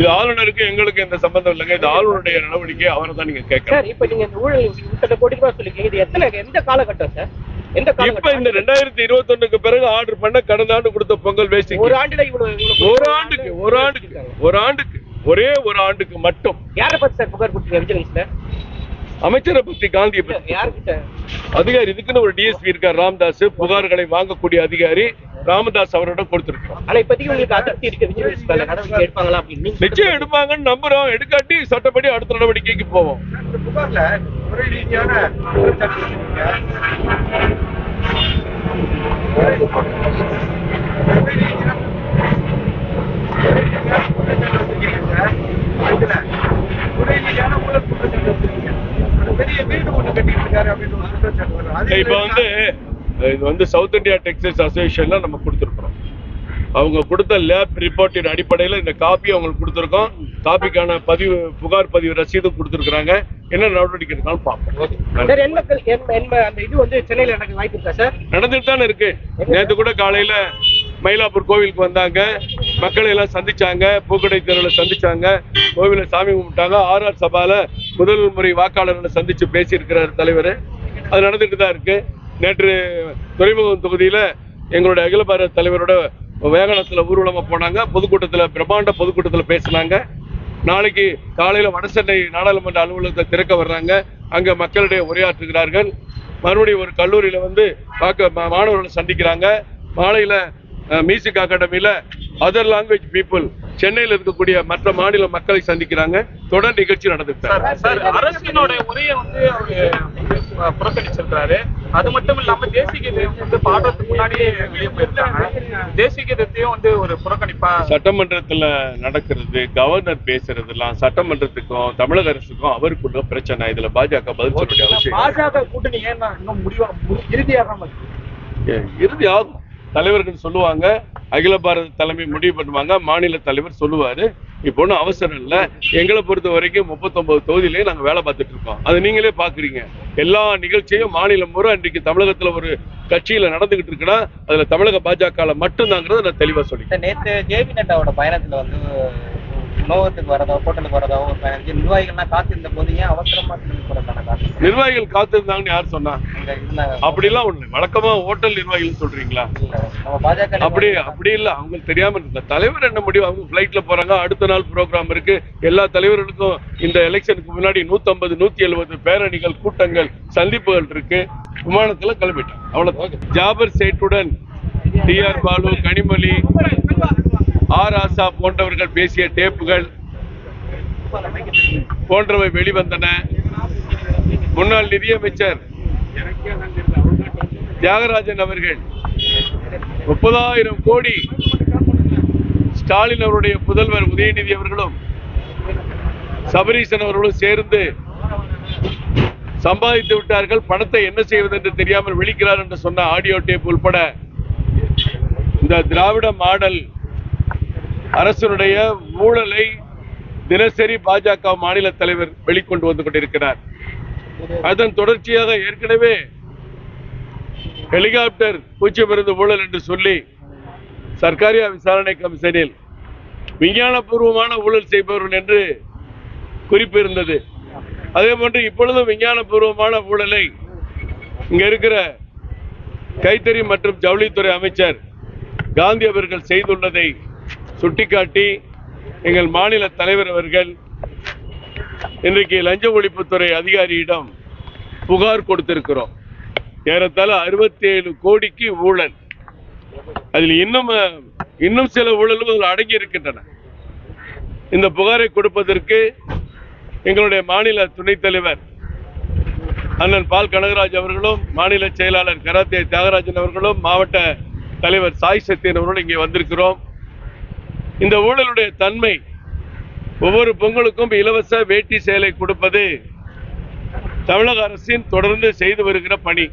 இது ஆளுநருக்கு எங்களுக்கு எந்த சம்பந்தம் இல்லைங்க. இது ஆளுநருடைய நடவடிக்கை அவரை தான் நீங்க கேட்கணும். சார் இப்ப நீங்க இந்த ஊழல் இத்தனை கோடி ரூபாய் சொல்லிருக்கீங்க. இது எத்தனை எந்த காலகட்டம் சார்? எந்த இப்ப இந்த ரெண்டாயிரத்தி இருபத்தி ஒண்ணுக்கு பிறகு ஆர்டர் பண்ண கடந்த ஆண்டு கொடுத்த பொங்கல் வேஸ்டிங் ஒரு ஆண்டுல இவ்வளவு ஒரு ஆண்டுக்கு ஒரு ஆண்டுக்கு ஒரு ஆண்டுக்கு ஒரே ஒரு ஆண்டுக்கு மட்டும். யாரை பத்தி சார் புகார் கொடுத்தீங்க? விஜிலன்ஸ்ல அமைச்சரை பத்தி காந்தியை பத்தி. அதிகாரி இதுக்குன்னு ஒரு டிஎஸ்பி இருக்கார் ராம்தாஸ். புகார்களை வாங்கக்கூடிய அதிகாரி. ராமதாஸ் அவரிடம் கொடுத்திருக்கிறோம். ஆனா இப்போதைக்கு உங்களுக்கு அதிருப்தி இருக்கு மேல நடவடிக்கை எடுப்பாங்களா அப்படின்னு நீங்க நிச்சயம் எடுப்பாங்கன்னு நம்புறோம். எடுக்காட்டி சட்டப்படி அடுத்த நடவடிக்கைக்கு போவோம். புகார்ல முறை ரீதியான குற்றச்சாட்டு வச்சிருக்கீங்க. முறை ரீதியான முறை ரீதியான குற்றச்சாட்டு வச்சிருக்கீங்க சார். இதுல முறை ரீதியான ஊழல் குற்றச்சாட்டு வச்சிருக்கீங்க. ஒரு பெரிய வீடு ஒண்ணு கட்டிட்டு இருக்காரு அப்படின்னு ஒரு குற்றச்சாட்டு வருது. அது இப்ப வந்து இது வந்து சவுத் இந்தியா டெக்ஸ்டைல்ஸ் அசோசியேஷன்ல நம்ம கொடுத்துருக்கோம் அவங்க கொடுத்த லேப் ரிப்போர்ட்டின் அடிப்படையில் இந்த காப்பி அவங்களுக்கு கொடுத்துருக்கோம். காப்பிக்கான பதிவு புகார் பதிவு ரசீதும் கொடுத்துருக்காங்க என்ன நடவடிக்கை இருக்கான்னு பார்ப்போம். நடந்துட்டு தானே இருக்கு. நேத்து கூட காலையில மயிலாப்பூர் கோவிலுக்கு வந்தாங்க. மக்களை எல்லாம் சந்திச்சாங்க. பூக்கடை தெருவில் சந்திச்சாங்க. கோவில சாமி கும்பிட்டாங்க. ஆர்ஆர் சபால முதல் முறை வாக்காளர்களை சந்திச்சு பேசியிருக்கிறார் தலைவர். அது நடந்துட்டு தான் இருக்கு. நேற்று துறைமுகம் தொகுதியில் எங்களுடைய அகில பாரத தலைவரோட வேகனத்தில் ஊர்வலமாக போனாங்க. பொதுக்கூட்டத்தில் பிரம்மாண்ட பொதுக்கூட்டத்தில் பேசினாங்க. நாளைக்கு காலையில் வடசென்னை நாடாளுமன்ற அலுவலகத்தை திறக்க வர்றாங்க. அங்கே மக்களிடையே உரையாற்றுகிறார்கள். மறுபடியும் ஒரு கல்லூரியில் வந்து பார்க்க மா- மாணவர்களை சந்திக்கிறாங்க. மாலையில் மியூசிக் அகாடமியில் அதர் லாங்குவேஜ் பீப்புள் சென்னையில் இருக்கக்கூடிய மற்ற மாநில மக்களை சந்திக்கிறாங்க. தொடர் நிகழ்ச்சி நடந்துட்டு சார் உரையை வந்து அவரு அஹ், புறக்கணிச்சிருக்காரு அது மட்டும் இல்லாம தேசிய கீதம் வந்து பாடுறதுக்கு முன்னாடியே வெளியே போயிருக்காங்க. தேசிய கீதத்தையும் வந்து ஒரு புறக்கணிப்பா சட்டமன்றத்துல நடக்கிறது கவர்னர் பேசுறதெல்லாம் சட்டமன்றத்துக்கும் தமிழக அரசுக்கும் அவருக்குள்ள பிரச்சனை. இதுல பாஜக பதில் சொல்ல வேண்டிய அவசியம். பாஜக கூட்டணி ஏன் இன்னும் முடிவா ஏ, இறுதி ஆகும் தலைவர்கள் சொல்லுவாங்க அகில பாரத தலைமை முடிவு பண்ணுவாங்க மாநில தலைவர் சொல்லுவாரு. இப்போ ஒன்றும் அவசரம் இல்லை. எங்களை பொறுத்த வரைக்கும் முப்பத்தொன்பது தொகுதியிலே நாங்கள் வேலை பார்த்துட்டு இருக்கோம். அது நீங்களே பாக்குறீங்க. எல்லா நிகழ்ச்சியும் மாநிலம் முறை இன்றைக்கு தமிழகத்துல ஒரு கட்சியில நடந்துகிட்டு இருக்குன்னா அதுல தமிழக பாஜக மட்டும்தாங்கிறத நான் தெளிவா சொல்லி நேற்று நேத்து ஜேபி நட்டாவோட பயணத்துல வந்து உணவகத்துக்கு வரதோ ஹோட்டலுக்கு வரதோ ஒரு பயணம் நிர்வாகிகள்லாம் காத்திருந்த போது ஏன் அவசரமா போறதுக்கான காரணம்? நிர்வாகிகள் காத்திருந்தாங்கன்னு யார் சொன்னா? அப்படிலாம் ஒண்ணு வழக்கமா ஹோட்டல் நிர்வாகிகள் சொல்றீங்களா? பாஜக அப்படி அப்படி இல்ல. அவங்களுக்கு தெரியாம இருந்த தலைவர் என்ன முடிவு? அவங்க பிளைட்ல போறாங்க. அடுத்த நாள் ப்ரோக்ராம் இருக்கு. எல்லா தலைவர்களுக்கும் இந்த எலெக்ஷனுக்கு முன்னாடி 150 நூத்தி எழுபது பேரணிகள் கூட்டங்கள் சந்திப்புகள் இருக்கு. விமானத்துல கிளம்பிட்டாங்க. அவ்வளவுதான். Jafar சேட்டுடன் T R Baalu Kanimozhi R ஆசா போன்றவர்கள் பேசிய டேப்புகள் போன்றவை வெளிவந்தன. முன்னாள் நிதியமைச்சர் தியாகராஜன் அவர்கள் முப்பதாயிரம் கோடி ஸ்டாலின் அவருடைய புதல்வர் உதயநிதி அவர்களும் சபரீசன் அவர்களும் சேர்ந்து சம்பாதித்து விட்டார்கள். பணத்தை என்ன செய்வது என்று தெரியாமல் விழிக்கிறார் என்று சொன்ன ஆடியோ டேப் உள்பட இந்த திராவிட மாடல் அரசனுடைய ஊழலை தினசரி பாஜக மாநில தலைவர் வெளிக்கொண்டு வந்து கொண்டிருக்கிறார். அதன் தொடர்ச்சியாக ஏற்கனவே ஹெலிகாப்டர் பூச்சி மருந்து ஊழல் என்று சொல்லி சர்க்காரியா விசாரணை கமிஷனில் விஞ்ஞானபூர்வமான ஊழல் செய்பவர்கள் என்று குறிப்பு இருந்தது அதே போன்று இப்பொழுதும் விஞ்ஞானபூர்வமான ஊழலை இங்க இருக்கிற கைத்தறி மற்றும் ஜவுளித்துறை அமைச்சர் காந்தி அவர்கள் செய்துள்ளதை சுட்டிக்காட்டி எங்கள் மாநில தலைவர் அவர்கள் இன்றைக்கு லஞ்ச ஒழிப்புத்துறை அதிகாரியிடம் புகார் கொடுத்திருக்கிறோம். ஏறத்தாழ அறுபத்தி ஏழு கோடிக்கு ஊழல். அதில் இன்னும் இன்னும் சில ஊழலும் அதில் அடங்கி இருக்கின்றன. இந்த புகாரை கொடுப்பதற்கு எங்களுடைய மாநில துணைத் தலைவர் அண்ணன் பால் கனகராஜ் அவர்களும் மாநில செயலாளர் கராத்தே தியாகராஜன் அவர்களும் மாவட்ட தலைவர் சாய் சத்யன் அவர்களும் இங்கே வந்திருக்கிறோம். இந்த ஊழலுடைய தன்மை ஒவ்வொரு பொங்கலுக்கும் இலவச வேட்டி சேலை கொடுப்பது தமிழக அரசின் தொடர்ந்து செய்து வருகிற பணி.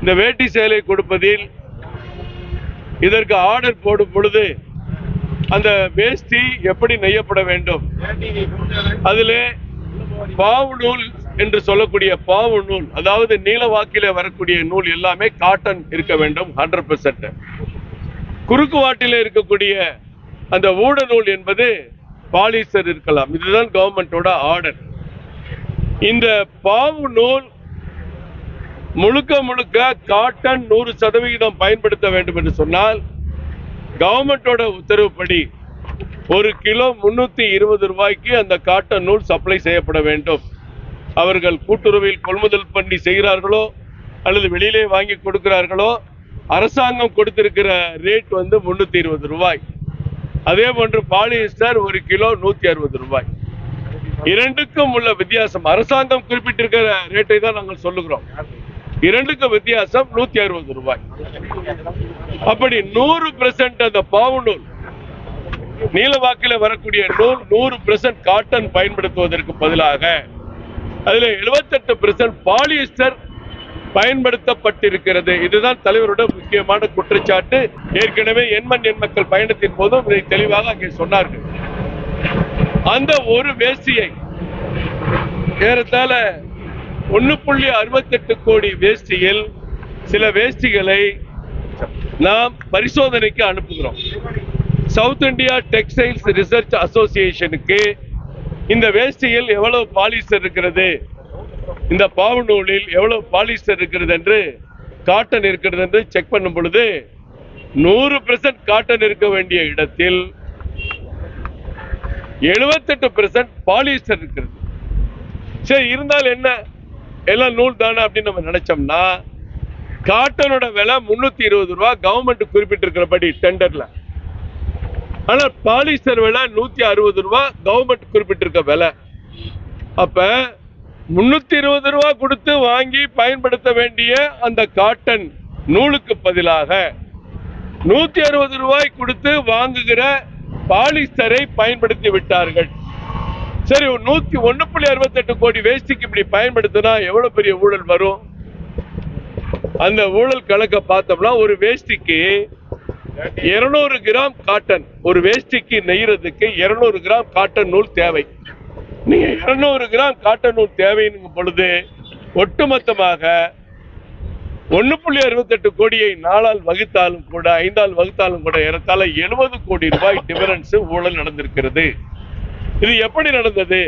இந்த வேட்டி சேலை கொடுப்பதில் இதற்கு ஆர்டர் போடும் பொழுது அந்த வேஷ்டி எப்படி நெய்யப்பட வேண்டும்? அதிலே பாவு நூல் என்று சொல்லக்கூடிய பாவு நூல் அதாவது நீலவாக்கிலே வரக்கூடிய நூல் எல்லாமே காட்டன் இருக்க வேண்டும் ஹண்ட்ரட் பெர்சன்ட் குறுக்கு வாட்டில இருக்கக்கூடிய அந்த ஊடநூல் என்பது பாலிஸ்டர் இருக்கலாம். இதுதான் கவர்மெண்டோட ஆர்டர் இந்த பாவு நூல் முழுக்க முழுக்க காட்டன் நூறு சதவிகிதம் பயன்படுத்த வேண்டும் என்று சொன்னால் கவர்மெண்டோட உத்தரவுப்படி ஒரு கிலோ முன்னூத்தி இருபது ரூபாய்க்கு அந்த காட்டன் நூல் சப்ளை செய்யப்பட வேண்டும். அவர்கள் கூட்டுறவில் கொள்முதல் பண்ணி செய்கிறார்களோ அல்லது வெளியிலே வாங்கி கொடுக்கிறார்களோ அரசாங்கம் கொடுத்திருக்கிற ரேட் வந்து முன்னூத்தி இருபது ரூபாய். அதே போன்று பாலிஸ்டர் ஒரு கிலோ நூத்தி அறுபது ரூபாய். இரண்டுக்கும் உள்ள வித்தியாசம் அரசாங்கம் குறிப்பிட்டிருக்கிற ரேட்டை தான் நாங்கள் சொல்லுகிறோம். இரண்டுக்கும் வித்தியாசம் நூத்தி அறுபது ரூபாய். அப்படி நூறு பெர்சன்ட் அந்த பாவு நூல் நீலவாக்கில வரக்கூடிய நூல் நூறு பெர்சன்ட் காட்டன் பயன்படுத்துவதற்கு பதிலாக அதுல 78% பெர்சன்ட் பயன்படுத்தப்பட்டிருக்கிறது. இதுதான் தலைவரோட முக்கியமான குற்றச்சாட்டு. ஏற்கனவே எண்மண் எண் மக்கள் பயணத்தின் போதும் இதை தெளிவாக அங்கே சொன்னார்கள். அந்த ஒரு வேஷ்டியை ஏறத்தாழ ஒன்னு புள்ளி அறுபத்தெட்டு கோடி வேஷ்டியில் சில வேஷ்டிகளை நாம் பரிசோதனைக்கு அனுப்புகிறோம். சவுத் இந்தியா டெக்ஸ்டைல்ஸ் ரிசர்ச் அசோசியேஷனுக்கு இந்த வேஷ்டியில் எவ்வளவு பாலிஸ்டர் இருக்கிறது? இந்த பாவு நூலில் எவ்வளவு பாலிஸ்டர் இருக்கிறது என்று காட்டன் இருக்கிறது என்று செக் பண்ணும் பொழுது நூறு பெர்சன்ட் காட்டன் இருக்க வேண்டிய இடத்தில் எழுபத்தெட்டு பெர்சன்ட் பாலிஸ்டர் இருக்கிறது. சரி இருந்தால் என்ன? எல்லாம் நூல் தானே அப்படின்னு நம்ம நினைச்சோம்னா காட்டனோட விலை முன்னூத்தி இருபது ரூபா கவர்மெண்ட் குறிப்பிட்டிருக்கிறபடி டெண்டர்ல ஆனா பாலிஸ்டர் விலை நூத்தி அறுபது ரூபா கவர்மெண்ட் குறிப்பிட்டிருக்க விலை. அப்ப முன்னூத்தி இருபது ரூபா கொடுத்து வாங்கி பயன்படுத்த வேண்டிய அந்த காட்டன் நூலுக்கு பதிலாக நூத்தி அறுபது ரூபாய் கொடுத்து வாங்குகிற பாலிஸ்டரை பயன்படுத்தி விட்டார்கள். சரி ஒரு நூத்தி ஒன்னு புள்ளி அறுபத்தெட்டு கோடி வேஷ்டிக்கு இப்படி பயன்படுத்தினா எவ்வளவு பெரிய ஊழல் வரும்? அந்த ஊழல் கணக்க பார்த்தோம்னா ஒரு வேஷ்டிக்கு 200 கிராம் காட்டன் ஒரு வேஷ்டிக்கு நெய்யறதுக்கு 200 கிராம் காட்டன் நூல் தேவை. நீங்க 200 கிராம் காட்டநூல் தேவைங்கும் பொழுது ஒட்டுமொத்தமாக ஒன்னு புள்ளி அறுபத்தெட்டு கோடியை நாளால் வகுத்தாலும் கூட ஐந்தால் வகுத்தாலும் கூட ஏறத்தாழ எழுபது கோடி ரூபாய் டிஃபரன்ஸ் ஊழல் நடந்திருக்கிறது. இது எப்படி நடந்தது?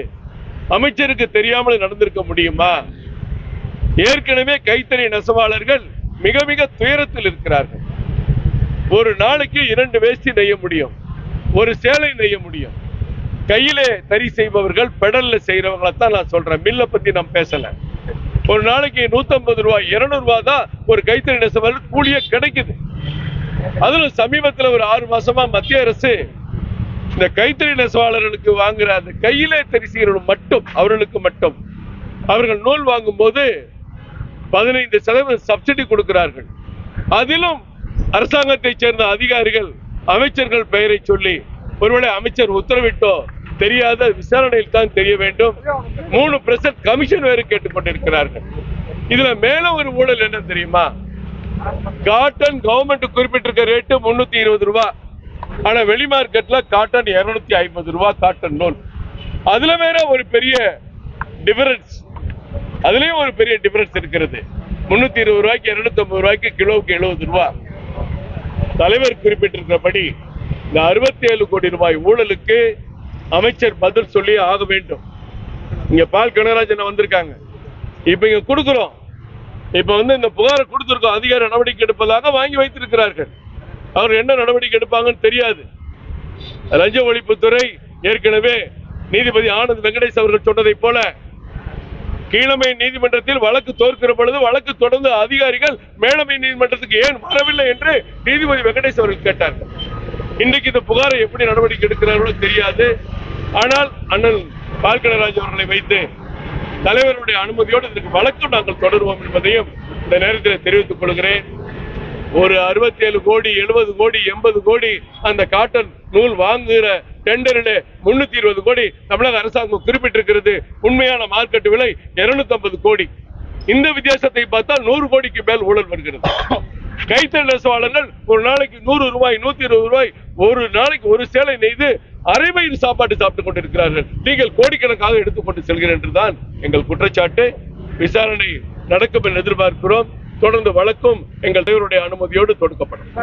அமைச்சருக்கு தெரியாமல் நடந்திருக்க முடியுமா? ஏற்கனவே கைத்தறி நெசவாளர்கள் மிக மிக துயரத்தில் இருக்கிறார்கள். ஒரு நாளைக்கு இரண்டு வேஷ்டி நெய்ய முடியும் ஒரு சேலை நெய்ய முடியும். கையிலே தறி செய்பவர்கள் பெடல்ல செய்யறவங்களை தான் நான் சொல்றேன். மில்ல பத்தி நான் பேசல. ஒரு நாளைக்கு 150 ரூபாய் 200 ரூபாய் தான் ஒரு கைத்தறி நெசவாளர் கூலியே கிடைக்குது. அதுல சமீபத்துல ஒரு ஆறு மாசமா மத்திய அரசு இந்த கைத்தறி நெசவாளர்களுக்கு வாங்குற அந்த கையிலே தறி செய்கிறவர்கள் மட்டும் அவர்களுக்கு மட்டும் அவர்கள் நூல் வாங்கும் போது பதினைந்து சதவீதம் சப்சிடி கொடுக்கிறார்கள். அதிலும் அரசாங்கத்தை சேர்ந்த அதிகாரிகள் அமைச்சர்கள் பெயரை சொல்லி ஒருவேளை அமைச்சர் உத்தரவிட்டோ தெரியாத விசாரணையில் தான் தெரிய வேண்டும். மூணு பிரசன்ட் கமிஷன் வேறு கேட்டுக்கொண்டிருக்கிறார்கள். இதுல மேல ஒரு ஊழல் என்ன தெரியுமா? காட்டன் கவர்மெண்ட் குறிப்பிட்டிருக்க ரேட்டு முன்னூத்தி இருபது ரூபாய் ஆனா வெளி மார்க்கெட்ல காட்டன் இருநூத்தி ஐம்பது ரூபாய் காட்டன் நூல் அதுல வேற ஒரு பெரிய டிஃபரன்ஸ் அதுலயும் ஒரு பெரிய டிஃபரன்ஸ் இருக்கிறது. முன்னூத்தி இருபது ரூபாய்க்கு இருநூத்தி ஐம்பது ரூபாய்க்கு கிலோவுக்கு எழுபது ரூபாய் தலைவர் குறிப்பிட்டிருக்கிறபடி இந்த அறுபத்தி ஏழு கோடி ரூபாய் ஊழலுக்கு அமைச்சர் பதில் சொல்லி ஆக வேண்டும். இங்க பால் கனகராஜன் வந்திருக்காங்க. இப்ப இங்க கொடுக்கிறோம். இப்ப வந்து இந்த புகாரை கொடுத்திருக்கோம். அதிகார நடவடிக்கை எடுப்பதாக வாங்கி வைத்திருக்கிறார்கள். அவர் என்ன நடவடிக்கை எடுப்பாங்கன்னு தெரியாது. லஞ்ச ஒழிப்புத்துறை ஏற்கனவே நீதிபதி ஆனந்த் வெங்கடேஷ் அவர்கள் சொன்னதை போல கீழமை நீதிமன்றத்தில் வழக்கு தோற்கிற பொழுது வழக்கு தொடர்ந்து அதிகாரிகள் மேலமை நீதிமன்றத்துக்கு ஏன் வரவில்லை என்று நீதிபதி வெங்கடேஷ் அவர்கள் கேட்டார்கள். இன்றைக்கு இந்த புகாரை எப்படி நடவடிக்கை எடுக்கிறார்களோ தெரியாது. ஆனால் அண்ணன் பால்கனராஜ் அவர்களை வைத்து தலைவருடைய அனுமதியோடு இதற்கு வழக்கு நாங்கள் தொடருவோம் என்பதையும் இந்த நேரத்தில் தெரிவித்துக் கொள்கிறேன். ஒரு 67 கோடி எழுபது கோடி எண்பது கோடி அந்த காட்டன் நூல் வாங்குகிற டெண்டரில் முன்னூத்தி இருபது கோடி தமிழக அரசாங்கம் குறிப்பிட்டிருக்கிறது. உண்மையான மார்க்கெட் விலை 250 கோடி. இந்த வித்தியாசத்தை பார்த்தால் நூறு கோடிக்கு மேல் ஊழல் வருகிறது. கைத்தறி நெசவாளர்கள் ஒரு நாளைக்கு நூறு ரூபாய் நூத்தி இருபது ரூபாய் ஒரு நாளைக்கு ஒரு சேலை நெய்து அரைவயிறு சாப்பாடு சாப்பிட்டுக் கொண்டிருக்கிறார்கள். நீங்கள் கோடிக்கணக்காக எடுத்துக்கொண்டு செல்கிறேன் என்றுதான் எங்கள் குற்றச்சாட்டு. விசாரணை நடக்கும் என்று எதிர்பார்க்கிறோம். தொடர்ந்து வழக்கும் எங்கள் தலைவருடைய அனுமதியோடு தொடுக்கப்படும்.